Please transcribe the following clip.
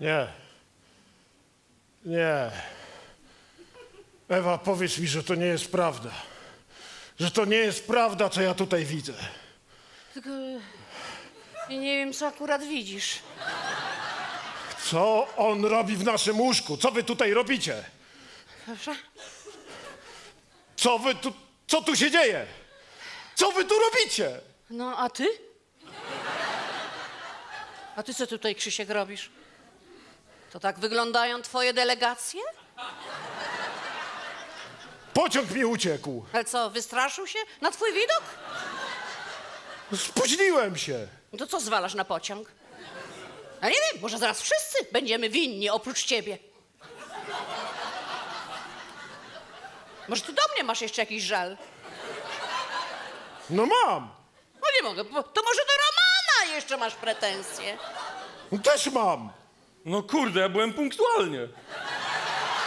Nie. Nie. Ewa, powiedz mi, że to nie jest prawda. Że to nie jest prawda, co ja tutaj widzę. Tylko ja nie wiem, co akurat widzisz. Co on robi w naszym łóżku? Co wy tutaj robicie? Proszę? Co wy tu... Co tu się dzieje? Co wy tu robicie? No, a ty? A ty co tutaj, Krzysiek, robisz? To tak wyglądają twoje delegacje? Pociąg mi uciekł. Ale co, wystraszył się na twój widok? Spóźniłem się. No to co zwalasz na pociąg? A nie wiem, może zaraz wszyscy będziemy winni oprócz ciebie. Może ty do mnie masz jeszcze jakiś żal? No mam. No nie mogę, bo to może do Romana jeszcze masz pretensje. Też mam. No kurde, ja byłem punktualnie.